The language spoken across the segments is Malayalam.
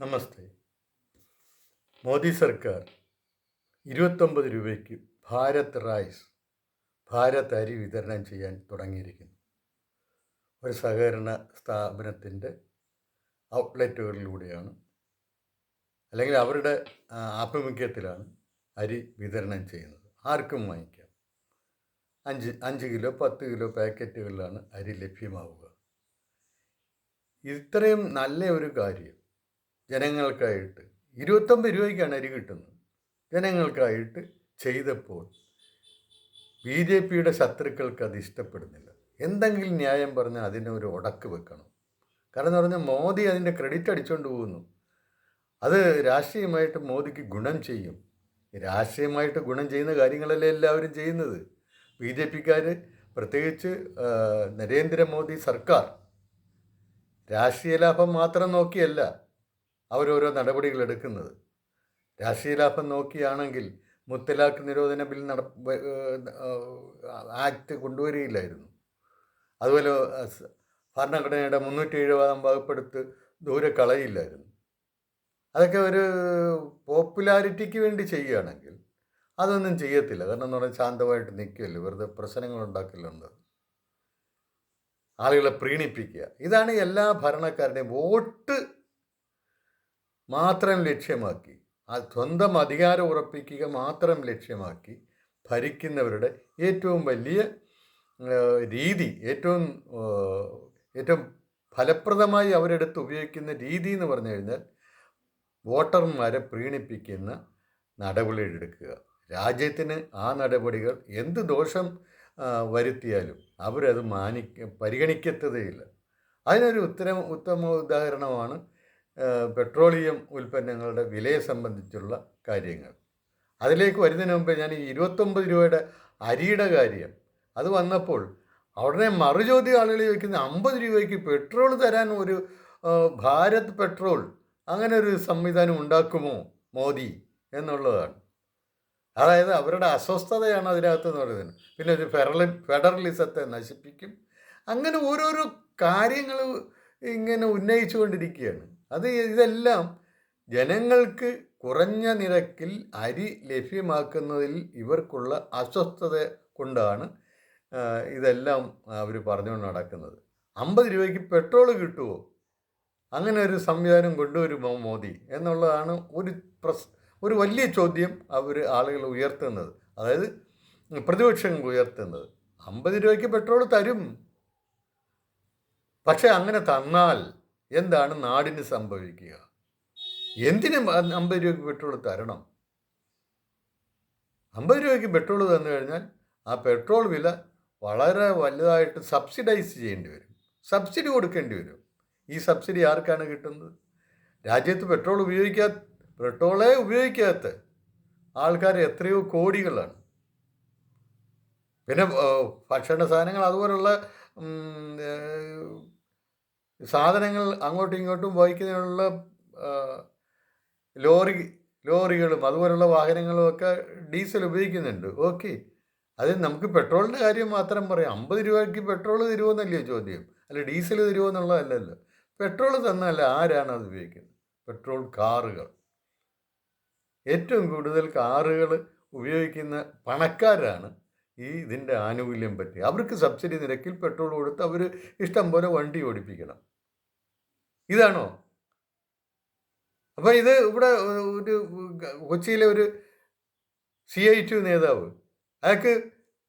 നമസ്തേ. മോദി സർക്കാർ ഇരുപത്തൊമ്പത് രൂപയ്ക്ക് ഭാരത് റൈസ് ഭാരത് അരി വിതരണം ചെയ്യാൻ തുടങ്ങിയിരിക്കുന്നു. ഒരു സഹകരണ സ്ഥാപനത്തിന്റെ ഔട്ട്ലെറ്റുകളിലൂടെയാണ് അല്ലെങ്കിൽ അവരുടെ ആഭിമുഖ്യത്തിലാണ് അരി വിതരണം ചെയ്യുന്നത്. ആർക്കും വാങ്ങിക്കാം. അഞ്ച് അഞ്ച് കിലോ പത്ത് കിലോ പാക്കറ്റുകളിലാണ് അരി ലഭ്യമാവുക. ഇത്രയും നല്ല ഒരു കാര്യം ജനങ്ങൾക്കായിട്ട്. ഇരുപത്തൊമ്പത് രൂപയ്ക്കാണ് അരി കിട്ടുന്നത്. ജനങ്ങൾക്കായിട്ട് ചെയ്തപ്പോൾ ബി ജെ പിയുടെ ശത്രുക്കൾക്ക് അത് ഇഷ്ടപ്പെടുന്നില്ല. എന്തെങ്കിലും ന്യായം പറഞ്ഞാൽ ഒരു ഉടക്ക് വെക്കണം. കാരണം എന്ന് പറഞ്ഞാൽ മോദി അതിന്റെ ക്രെഡിറ്റ് അടിച്ചുകൊണ്ട് പോകുന്നു. അത് രാഷ്ട്രീയമായിട്ട് മോദിക്ക് ഗുണം ചെയ്യും. രാഷ്ട്രീയമായിട്ട് ഗുണം ചെയ്യുന്ന കാര്യങ്ങളല്ലേ എല്ലാവരും ചെയ്യുന്നത്? ബി ജെ പിക്കാർ പ്രത്യേകിച്ച് നരേന്ദ്രമോദി സർക്കാർ രാഷ്ട്രീയ ലാഭം മാത്രം നോക്കിയല്ല അവരോരോ നടപടികൾ എടുക്കുന്നത്. രാഷ്ട്രീയ ലാഭം നോക്കിയാണെങ്കിൽ മുത്തലാഖ് നിരോധന ബിൽ നട ആക്ട് കൊണ്ടുവരികയില്ലായിരുന്നു. അതുപോലെ ഭരണഘടനയുടെ മുന്നൂറ്റി എഴുപതാം വകുപ്പെടുത്ത് ദൂരെ കളയില്ലായിരുന്നു അതൊക്കെ ഒരു പോപ്പുലാരിറ്റിക്ക് വേണ്ടി ചെയ്യുകയാണെങ്കിൽ അതൊന്നും ചെയ്യത്തില്ല. കാരണം എന്ന് പറഞ്ഞാൽ ശാന്തമായിട്ട് നിൽക്കുകയല്ലേ. വെറുതെ പ്രശ്നങ്ങൾ ഉണ്ടാക്കില്ലുണ്ട് ആളുകളെ പ്രീണിപ്പിക്കുക. ഇതാണ് എല്ലാ ഭരണക്കാരുടെയും വോട്ട് മാത്രം ലക്ഷ്യമാക്കി. സ്വന്തം അധികാരം ഉറപ്പിക്കുക മാത്രം ലക്ഷ്യമാക്കി ഭരിക്കുന്നവരുടെ ഏറ്റവും വലിയ രീതി ഏറ്റവും ഏറ്റവും ഫലപ്രദമായി അവരെടുത്ത് ഉപയോഗിക്കുന്ന രീതി എന്ന് പറഞ്ഞു കഴിഞ്ഞാൽ വോട്ടർമാരെ പ്രീണിപ്പിക്കുന്ന നടപടികളെടുക്കുക രാജ്യത്തിന് ആ നടപടികൾ എന്ത് ദോഷം വരുത്തിയാലും അവരത് മാനിക്ക പരിഗണിക്കത്തതേയില്ല. അതിനൊരു ഉത്തരം ഉത്തമ ഉദാഹരണമാണ് പെട്രോളിയം ഉൽപ്പന്നങ്ങളുടെ വിലയെ സംബന്ധിച്ചുള്ള കാര്യങ്ങൾ. അതിലേക്ക് വരുന്നതിന് മുമ്പ് ഞാൻ ഈ ഇരുപത്തൊമ്പത് രൂപയുടെ അരിയുടെ കാര്യം അത് വന്നപ്പോൾ ഉടനെ മറുചോദ്യം ആളുകൾ ചോദിക്കുന്ന അമ്പത് രൂപയ്ക്ക് പെട്രോൾ തരാൻ ഒരു ഭാരത് പെട്രോൾ അങ്ങനെ ഒരു സംവിധാനം ഉണ്ടാക്കുമോ മോദി എന്നുള്ളതാണ്. അതായത് അവരുടെ അസ്വസ്ഥതയാണ് അതിനകത്ത് എന്ന് പറയുന്നത്. പിന്നെ ഒരു ഫെഡറലി ഫെഡറലിസത്തെ നശിപ്പിക്കും. അങ്ങനെ ഓരോരോ കാര്യങ്ങൾ ഇങ്ങനെ ഉന്നയിച്ചുകൊണ്ടിരിക്കുകയാണ്. അത് ഇതെല്ലാം ജനങ്ങൾക്ക് കുറഞ്ഞ നിരക്കിൽ അരി ലഭ്യമാക്കുന്നതിൽ ഇവർക്കുള്ള അസ്വസ്ഥത കൊണ്ടാണ് ഇതെല്ലാം അവർ പറഞ്ഞുകൊണ്ട് നടക്കുന്നത്. അമ്പത് രൂപയ്ക്ക് പെട്രോൾ കിട്ടുമോ അങ്ങനെ ഒരു സംവിധാനം കൊണ്ടുവരുമോ മോദി എന്നുള്ളതാണ് ഒരു പ്രസ് ഒരു വലിയ ചോദ്യം അവർ ആളുകൾ ഉയർത്തുന്നത്. അതായത് പ്രതിപക്ഷങ്ങൾ ഉയർത്തുന്നത്. അമ്പത് രൂപയ്ക്ക് പെട്രോൾ തരും. പക്ഷെ അങ്ങനെ തന്നാൽ എന്താണ് നാടിന് സംഭവിക്കുക? എന്തിന് അമ്പത് രൂപയ്ക്ക് പെട്രോൾ തരണം? അമ്പത് രൂപയ്ക്ക് പെട്രോൾ തന്നു കഴിഞ്ഞാൽ ആ പെട്രോൾ വില വളരെ വലുതായിട്ട് സബ്സിഡൈസ് ചെയ്യേണ്ടി വരും. സബ്സിഡി കൊടുക്കേണ്ടി വരും. ഈ സബ്സിഡി ആർക്കാണ് കിട്ടുന്നത്? രാജ്യത്ത് പെട്രോൾ ഉപയോഗിക്കാത്ത പെട്രോളേ ഉപയോഗിക്കാത്ത ആൾക്കാർ എത്രയോ കോടികളാണ്. പിന്നെ ഭക്ഷണ സാധനങ്ങൾ അതുപോലുള്ള സാധനങ്ങൾ അങ്ങോട്ടും ഇങ്ങോട്ടും വഹിക്കുന്നതിനുള്ള ലോറി ലോറികളും അതുപോലുള്ള വാഹനങ്ങളും ഒക്കെ ഡീസൽ ഉപയോഗിക്കുന്നുണ്ട്. ഓക്കെ. അത് നമുക്ക് പെട്രോളിന്റെ കാര്യം മാത്രം പറയാം. അമ്പത് രൂപയ്ക്ക് പെട്രോൾ തരുമോന്നല്ലയോ ചോദ്യം? അല്ല ഡീസൽ തരുമോന്നുള്ളതല്ലല്ലോ പെട്രോൾ തന്നല്ല ആരാണ് അത് ഉപയോഗിക്കുന്നത്? പെട്രോൾ കാറുകൾ. ഏറ്റവും കൂടുതൽ കാറുകൾ ഉപയോഗിക്കുന്ന പണക്കാരാണ് ഈ ഇതിന്റെ ആനുകൂല്യം പറ്റി അവർക്ക് സബ്സിഡി നിരക്കിൽ പെട്രോൾ കൊടുത്ത് അവർ ഇഷ്ടം പോലെ വണ്ടി ഓടിപ്പിക്കണം. ഇതാണോ? അപ്പോൾ ഇത് ഇവിടെ ഒരു കൊച്ചിയിലെ ഒരു സി ഐ ടു നേതാവ്. അയാൾക്ക്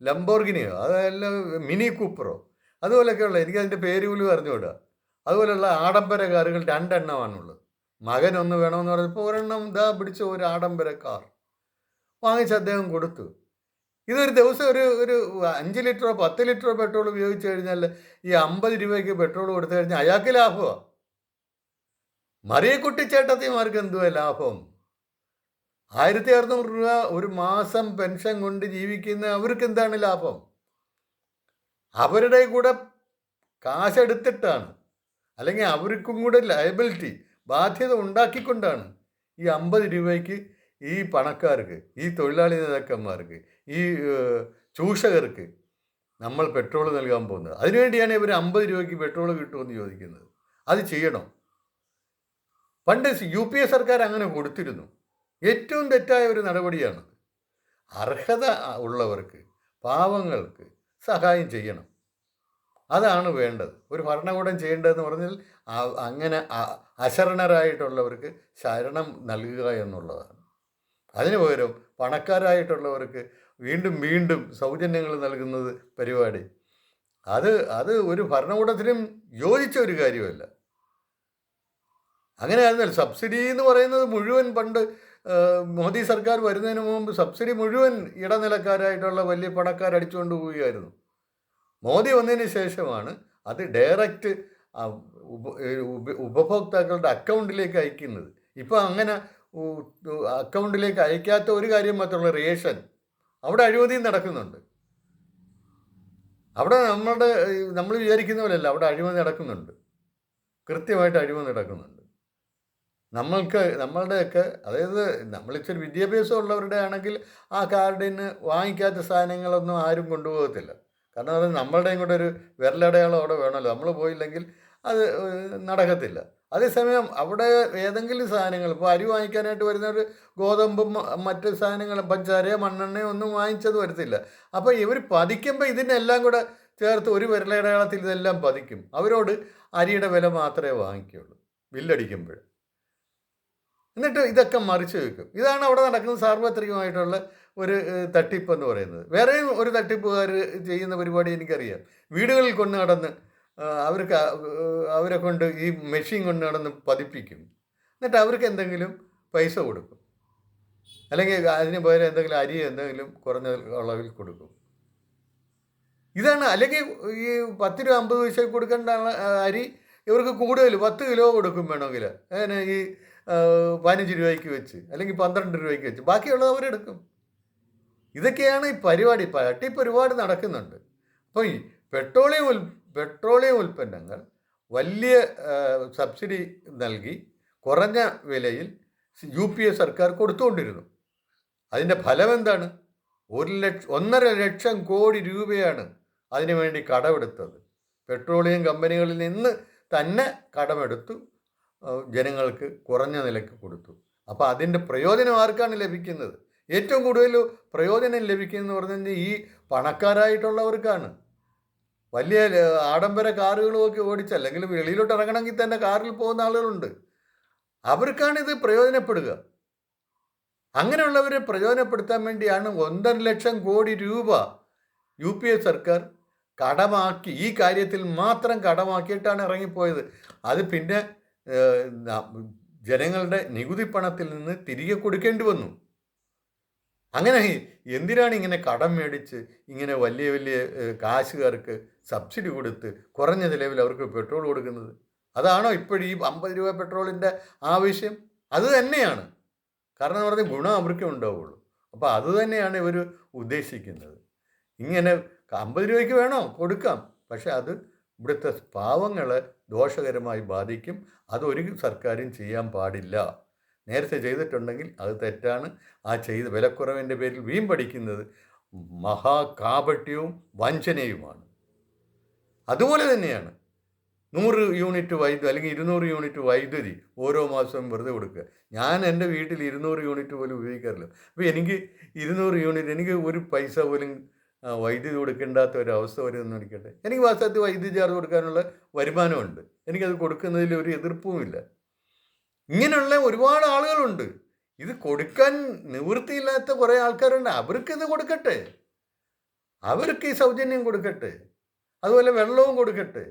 ലംബോർഗിനിയോ? അതല്ല മിനി കൂപ്പറോ? അതുപോലെയൊക്കെയുള്ള എനിക്കതിന്റെ പേര് പോലും അറിഞ്ഞുകൂടാ. അതുപോലെയുള്ള ആഡംബര കാറുകൾ രണ്ടെണ്ണമാണുള്ളത്. മകൻ ഒന്ന് വേണമെന്ന് പറഞ്ഞപ്പോൾ ഒരെണ്ണം ഇതാ പിടിച്ച ഒരു ആഡംബര കാർ വാങ്ങിച്ച് അദ്ദേഹം കൊടുത്തു. ഇതൊരു ദിവസം ഒരു ഒരു അഞ്ച് ലിറ്ററോ പത്ത് ലിറ്ററോ പെട്രോൾ ഉപയോഗിച്ച് കഴിഞ്ഞാൽ ഈ അമ്പത് രൂപയ്ക്ക് പെട്രോൾ കൊടുത്തു കഴിഞ്ഞാൽ അയാൾക്ക് ലാഭമാണ് മറിയക്കുട്ടി ചേട്ടത്തിമാർക്ക് എന്തുവാ ലാഭം? ആയിരത്തി അറുന്നൂറ് രൂപ ഒരു മാസം പെൻഷൻ കൊണ്ട് ജീവിക്കുന്ന അവർക്ക് എന്താണ് ലാഭം? അവരുടെ കൂടെ കാശെടുത്തിട്ടാണ്. അല്ലെങ്കിൽ അവർക്കും കൂടെ ലയബിലിറ്റി ബാധ്യത ഉണ്ടാക്കിക്കൊണ്ടാണ് ഈ അമ്പത് രൂപയ്ക്ക് ഈ പണക്കാർക്ക് ഈ തൊഴിലാളി നേതാക്കന്മാർക്ക് ഈ ചൂഷകർക്ക് നമ്മൾ പെട്രോൾ നൽകാൻ പോകുന്നത്. അതിനുവേണ്ടിയാണ് ഇവർ അമ്പത് രൂപയ്ക്ക് പെട്രോൾ കിട്ടുമെന്ന് ചോദിക്കുന്നത്. അത് ചെയ്യണം? പണ്ട് യു പി എ സർക്കാർ അങ്ങനെ കൊടുത്തിരുന്നു. ഏറ്റവും തെറ്റായ ഒരു നടപടിയാണ്. അർഹത ഉള്ളവർക്ക് പാവങ്ങൾക്ക് സഹായം ചെയ്യണം. അതാണ് വേണ്ടത്. ഒരു ഭരണകൂടം ചെയ്യേണ്ടതെന്ന് പറഞ്ഞാൽ അങ്ങനെ അശരണരായിട്ടുള്ളവർക്ക് ശരണം നൽകുക എന്നുള്ളതാണ്. അതിന് പകരം പണക്കാരായിട്ടുള്ളവർക്ക് വീണ്ടും വീണ്ടും സൗജന്യങ്ങൾ നൽകുന്നത് പരിപാടി. അത് അത് ഒരു ഭരണകൂടത്തിനും യോജിച്ച ഒരു കാര്യമല്ല. അങ്ങനെ ആയിരുന്നല്ലോ സബ്സിഡി എന്ന് പറയുന്നത് മുഴുവൻ പണ്ട് മോദി സർക്കാർ വരുന്നതിന് മുമ്പ് സബ്സിഡി മുഴുവൻ ഇടനിലക്കാരായിട്ടുള്ള വലിയ പണക്കാർ അടിച്ചുകൊണ്ട് പോവുകയായിരുന്നു. മോദി വന്നതിന് ശേഷമാണ് അത് ഡയറക്റ്റ് ഉപ- ഉപഭോക്താക്കളുടെ അക്കൗണ്ടിലേക്ക് അയക്കുന്നത്. ഇപ്പോൾ അങ്ങനെ അക്കൗണ്ടിലേക്ക് അയക്കാത്ത ഒരു കാര്യം മാത്രമുള്ള റേഷൻ അവിടെ അഴിമതിയും നടക്കുന്നുണ്ട്. അവിടെ നമ്മളുടെ നമ്മൾ വിചാരിക്കുന്ന പോലെയല്ല അവിടെ അഴിമതി നടക്കുന്നുണ്ട്. കൃത്യമായിട്ട് അഴിമതി നടക്കുന്നുണ്ട്. നമ്മൾക്ക് നമ്മളുടെയൊക്കെ അതായത് നമ്മൾ വിദ്യാഭ്യാസം ഉള്ളവരുടെ ആണെങ്കിൽ ആ കാർഡിന് വാങ്ങിക്കാത്ത സാധനങ്ങളൊന്നും ആരും കൊണ്ടുപോകത്തില്ല. കാരണം അത് നമ്മളുടെയും കൂടെ ഒരു വിരലടയാളം അവിടെ വേണമല്ലോ. നമ്മൾ പോയില്ലെങ്കിൽ അത് നടക്കത്തില്ല. അതേസമയം അവിടെ ഏതെങ്കിലും സാധനങ്ങൾ ഇപ്പോൾ അരി വാങ്ങിക്കാനായിട്ട് വരുന്നവർ ഗോതമ്പും മറ്റ് സാധനങ്ങളും പഞ്ചാരയോ മണ്ണെണ്ണയോ ഒന്നും വാങ്ങിച്ചത് വരത്തില്ല. അപ്പോൾ ഇവർ പതിക്കുമ്പോൾ ഇതിനെല്ലാം കൂടെ ചേർത്ത് ഒരു വിരലടയാളത്തിൽ ഇതെല്ലാം പതിക്കും. അവരോട് അരിയുടെ വില മാത്രമേ വാങ്ങിക്കുകയുള്ളൂ. ബില്ലടിക്കുമ്പോൾ എന്നിട്ട് ഇതൊക്കെ മറിച്ച് വെക്കും. ഇതാണ് അവിടെ നടക്കുന്ന സാർവത്രികമായിട്ടുള്ള ഒരു തട്ടിപ്പ് എന്ന് പറയുന്നത്. വേറെയും ഒരു തട്ടിപ്പുകാർ ചെയ്യുന്ന പരിപാടി എനിക്കറിയാം. വീടുകളിൽ കൊണ്ടു നടന്ന് അവർക്ക് അവരെ കൊണ്ട് ഈ മെഷീൻ കൊണ്ട് നടന്ന് പതിപ്പിക്കും. എന്നിട്ട് അവർക്ക് എന്തെങ്കിലും പൈസ കൊടുക്കും. അല്ലെങ്കിൽ അതിന് പകരം എന്തെങ്കിലും അരി എന്തെങ്കിലും കുറഞ്ഞ അളവിൽ കൊടുക്കും. ഇതാണ് അല്ലെങ്കിൽ ഈ പത്ത് രൂപ അമ്പത് പൈസ കൊടുക്കേണ്ട അരി ഇവർക്ക് കൂടുതൽ പത്ത് കിലോ കൊടുക്കും വേണമെങ്കിൽ. അങ്ങനെ ഈ പതിനഞ്ച് രൂപയ്ക്ക് വെച്ച് അല്ലെങ്കിൽ പന്ത്രണ്ട് രൂപയ്ക്ക് വെച്ച് ബാക്കിയുള്ളത് അവരെടുക്കും ഇതൊക്കെയാണ് ഈ പരിപാടി. തട്ടിപ്പ് ഒരുപാട് നടക്കുന്നുണ്ട്. അപ്പോൾ ഈ പെട്രോളിയം ഉൽ പെട്രോളിയം ഉൽപ്പന്നങ്ങൾ വലിയ സബ്സിഡി നൽകി കുറഞ്ഞ വിലയിൽ യു പി എ സർക്കാർ കൊടുത്തുകൊണ്ടിരുന്നു. അതിന്റെ ഫലം എന്താണ്? ഒരു ലക്ഷം ഒന്നര ലക്ഷം കോടി രൂപയാണ് അതിനു വേണ്ടി കടമെടുത്തത്. പെട്രോളിയം കമ്പനികളിൽ നിന്ന് തന്നെ കടമെടുത്തു. ജനങ്ങൾക്ക് കുറഞ്ഞ നിലയ്ക്ക് കൊടുത്തു. അപ്പോൾ അതിന്റെ പ്രയോജനം ആർക്കാണ് ലഭിക്കുന്നത്? ഏറ്റവും കൂടുതൽ പ്രയോജനം ലഭിക്കുന്നത് പറഞ്ഞാൽ ഈ പണക്കാരായിട്ടുള്ളവർക്കാണ്. വലിയ ആഡംബര കാറുകളുമൊക്കെ ഓടിച്ച് അല്ലെങ്കിൽ വെളിയിലോട്ട് ഇറങ്ങണമെങ്കിൽ തന്നെ കാറിൽ പോകുന്ന ആളുകളുണ്ട്. അവർക്കാണ് ഇത് പ്രയോജനപ്പെടുക. അങ്ങനെയുള്ളവരെ പ്രയോജനപ്പെടുത്താൻ വേണ്ടിയാണ് ഒന്നര ലക്ഷം കോടി രൂപ യു പി എ സർക്കാർ കടമാക്കി ഈ കാര്യത്തിൽ മാത്രം കടമാക്കിയിട്ടാണ് ഇറങ്ങിപ്പോയത്. അത് പിന്നെ ജനങ്ങളുടെ നികുതി പണത്തിൽ നിന്ന് തിരികെ കൊടുക്കേണ്ടി വന്നു. അങ്ങനെ എന്തിനാണ് ഇങ്ങനെ കടം മേടിച്ച് ഇങ്ങനെ വലിയ വലിയ കാശുകാർക്ക് സബ്സിഡി കൊടുത്ത് കുറഞ്ഞ ചിലവിൽ അവർക്ക് പെട്രോൾ കൊടുക്കുന്നത്? അതാണോ ഇപ്പോഴും അമ്പത് രൂപ പെട്രോളിന്റെ ആവശ്യം? അത് തന്നെയാണ്. കാരണം പറഞ്ഞാൽ ഗുണം അവർക്കേ ഉണ്ടാവുള്ളൂ. അപ്പോൾ അത് തന്നെയാണ് ഇവർ ഉദ്ദേശിക്കുന്നത്. ഇങ്ങനെ അമ്പത് രൂപയ്ക്ക് വേണോ? കൊടുക്കാം. പക്ഷെ അത് ഇവിടുത്തെ പാവങ്ങളെ ദോഷകരമായി ബാധിക്കും. അതൊരു സർക്കാരും ചെയ്യാൻ പാടില്ല. നേരത്തെ ചെയ്തിട്ടുണ്ടെങ്കിൽ അത് തെറ്റാണ്. ആ ചെയ്ത് വിലക്കുറവിന്റെ പേരിൽ വീം പഠിക്കുന്നത് മഹാകാപട്യവും വഞ്ചനയുമാണ്. അതുപോലെ തന്നെയാണ്. നൂറ് യൂണിറ്റ് വൈദ്യുതി അല്ലെങ്കിൽ ഇരുന്നൂറ് യൂണിറ്റ് വൈദ്യുതി ഓരോ മാസവും വെറുതെ കൊടുക്കുക. ഞാൻ എന്റെ വീട്ടിൽ ഇരുന്നൂറ് യൂണിറ്റ് പോലും ഉപയോഗിക്കാറില്ല. അപ്പോൾ എനിക്ക് ഇരുന്നൂറ് യൂണിറ്റ് എനിക്ക് ഒരു പൈസ പോലും വൈദ്യുതി കൊടുക്കേണ്ടാത്ത ഒരു അവസ്ഥ വരുമെന്ന് എനിക്കട്ടെ എനിക്ക് വാസ്തവത്തിൽ വൈദ്യുതി ചാർജ് കൊടുക്കാനുള്ള വരുമാനമുണ്ട്. എനിക്കത് കൊടുക്കുന്നതിൽ ഒരു എതിർപ്പുമില്ല ഇങ്ങനെയുള്ള ഒരുപാട് ആളുകളുണ്ട്. ഇത് കൊടുക്കാൻ നിവൃത്തിയില്ലാത്ത കുറേ ആൾക്കാരുണ്ട്. അവർക്ക് ഇത് കൊടുക്കട്ടെ. അവർക്ക് ഈ സൗജന്യം കൊടുക്കട്ടെ. അതുപോലെ വെള്ളവും കൊടുക്കട്ടെ.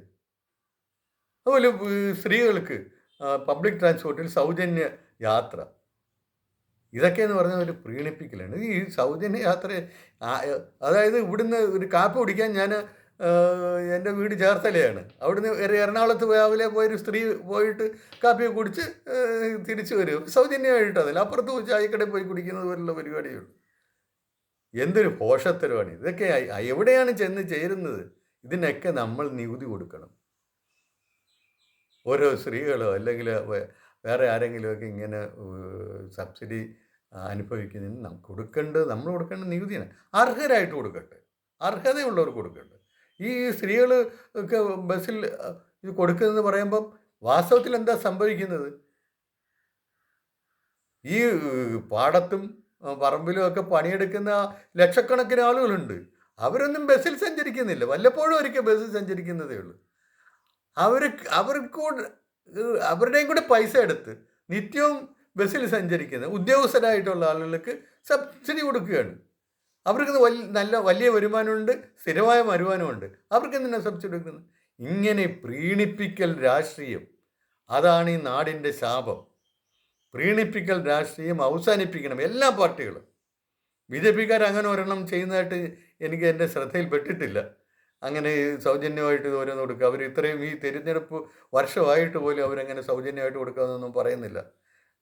അതുപോലെ സ്ത്രീകൾക്ക് പബ്ലിക് ട്രാൻസ്പോർട്ടിൽ സൗജന്യ യാത്ര. ഇതൊക്കെ എന്ന് പറഞ്ഞാൽ ഒരു പ്രീണിപ്പിക്കലാണ്. ഈ സൗജന്യ യാത്ര അതായത് ഇവിടുന്ന് ഒരു കാപ്പി കുടിക്കാൻ ഞാൻ എന്റെ വീട് ചേർത്തലയാണ്. അവിടുന്ന് എറണാകുളത്ത് രാവിലെ പോയൊരു സ്ത്രീ പോയിട്ട് കാപ്പി കുടിച്ച് തിരിച്ചു വരും. സൗജന്യമായിട്ട് അതിൽ അപ്പുറത്ത് ചായക്കടയിൽ പോയി കുടിക്കുന്നത് പോലുള്ള പരിപാടിയുള്ളൂ എന്തൊരു പോഷത്തരമാണ്. ഇതൊക്കെ എവിടെയാണ് ചെന്ന് ചേരുന്നത്? ഇതിനൊക്കെ നമ്മൾ നികുതി കൊടുക്കണം. ഓരോ സ്ത്രീകളോ അല്ലെങ്കിൽ വേറെ ആരെങ്കിലുമൊക്കെ ഇങ്ങനെ സബ്സിഡി അനുഭവിക്കുന്നതിന് നമുക്ക് കൊടുക്കേണ്ടത് നമ്മൾ കൊടുക്കേണ്ട നികുതിയാണ് അർഹരായിട്ട് കൊടുക്കട്ടെ. അർഹതയുള്ളവർക്ക് കൊടുക്കട്ടെ. ഈ സ്ത്രീകൾ ഒക്കെ ബസ്സിൽ ഇത് കൊടുക്കുന്നതെന്ന് പറയുമ്പം വാസ്തവത്തിൽ എന്താ സംഭവിക്കുന്നത്? ഈ പാടത്തും പറമ്പിലും ഒക്കെ പണിയെടുക്കുന്ന ലക്ഷക്കണക്കിന് ആളുകളുണ്ട്. അവരൊന്നും ബസ്സിൽ സഞ്ചരിക്കുന്നില്ല. വല്ലപ്പോഴും ഒരിക്കൽ ബസ്സിൽ സഞ്ചരിക്കുന്നതേ ഉള്ളൂ. അവർ അവർക്കൂടെ ഏഹ്, അവരുടെയും കൂടെ പൈസ എടുത്ത് നിത്യവും ബസ്സിൽ സഞ്ചരിക്കുന്ന ഉദ്യോഗസ്ഥരായിട്ടുള്ള ആളുകൾക്ക് സബ്സിഡി കൊടുക്കുകയാണ്. അവർക്ക് നല്ല വലിയ വരുമാനമുണ്ട് സ്ഥിരമായ വരുമാനമുണ്ട്. അവർക്ക് എന്തിനാണ് സബ്സിഡി കൊടുക്കുന്നത്? ഇങ്ങനെ പ്രീണിപ്പിക്കൽ രാഷ്ട്രീയം. അതാണ് ഈ നാടിന്റെ ശാപം. പ്രീണിപ്പിക്കൽ രാഷ്ട്രീയം അവസാനിപ്പിക്കണം എല്ലാ പാർട്ടികളും. ബി ജെ പിക്കാർ അങ്ങനെ ഒരെണ്ണം ചെയ്യുന്നതായിട്ട് എനിക്ക് എന്റെ ശ്രദ്ധയിൽപ്പെട്ടിട്ടില്ല അങ്ങനെ സൗജന്യമായിട്ട് ഓരോന്ന് കൊടുക്കുക. അവർ ഇത്രയും ഈ തിരഞ്ഞെടുപ്പ് വർഷമായിട്ട് പോലും അവരങ്ങനെ സൗജന്യമായിട്ട് കൊടുക്കാമെന്നൊന്നും പറയുന്നില്ല.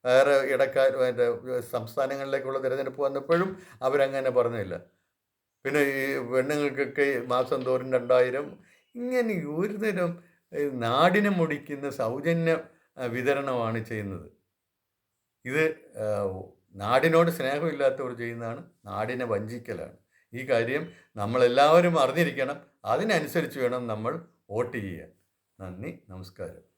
വേറെ ഇടക്കാർ മറ്റേ സംസ്ഥാനങ്ങളിലേക്കുള്ള തിരഞ്ഞെടുപ്പ് വന്നപ്പോഴും അവരങ്ങനെ പറഞ്ഞില്ല. പിന്നെ ഈ പെണ്ണുങ്ങൾക്കൊക്കെ മാസം തോറും രണ്ടായിരം. ഇങ്ങനെ ഒരു തരം നാടിനെ മുടിക്കുന്ന സൗജന്യ വിതരണമാണ് ചെയ്യുന്നത്. ഇത് നാടിനോട് സ്നേഹമില്ലാത്തവർ ചെയ്യുന്നതാണ് നാടിനെ വഞ്ചിക്കലാണ്. ഈ കാര്യം നമ്മളെല്ലാവരും അറിഞ്ഞിരിക്കണം. അതിനനുസരിച്ച് വേണം നമ്മൾ വോട്ട് ചെയ്യാൻ. നന്ദി നമസ്കാരം.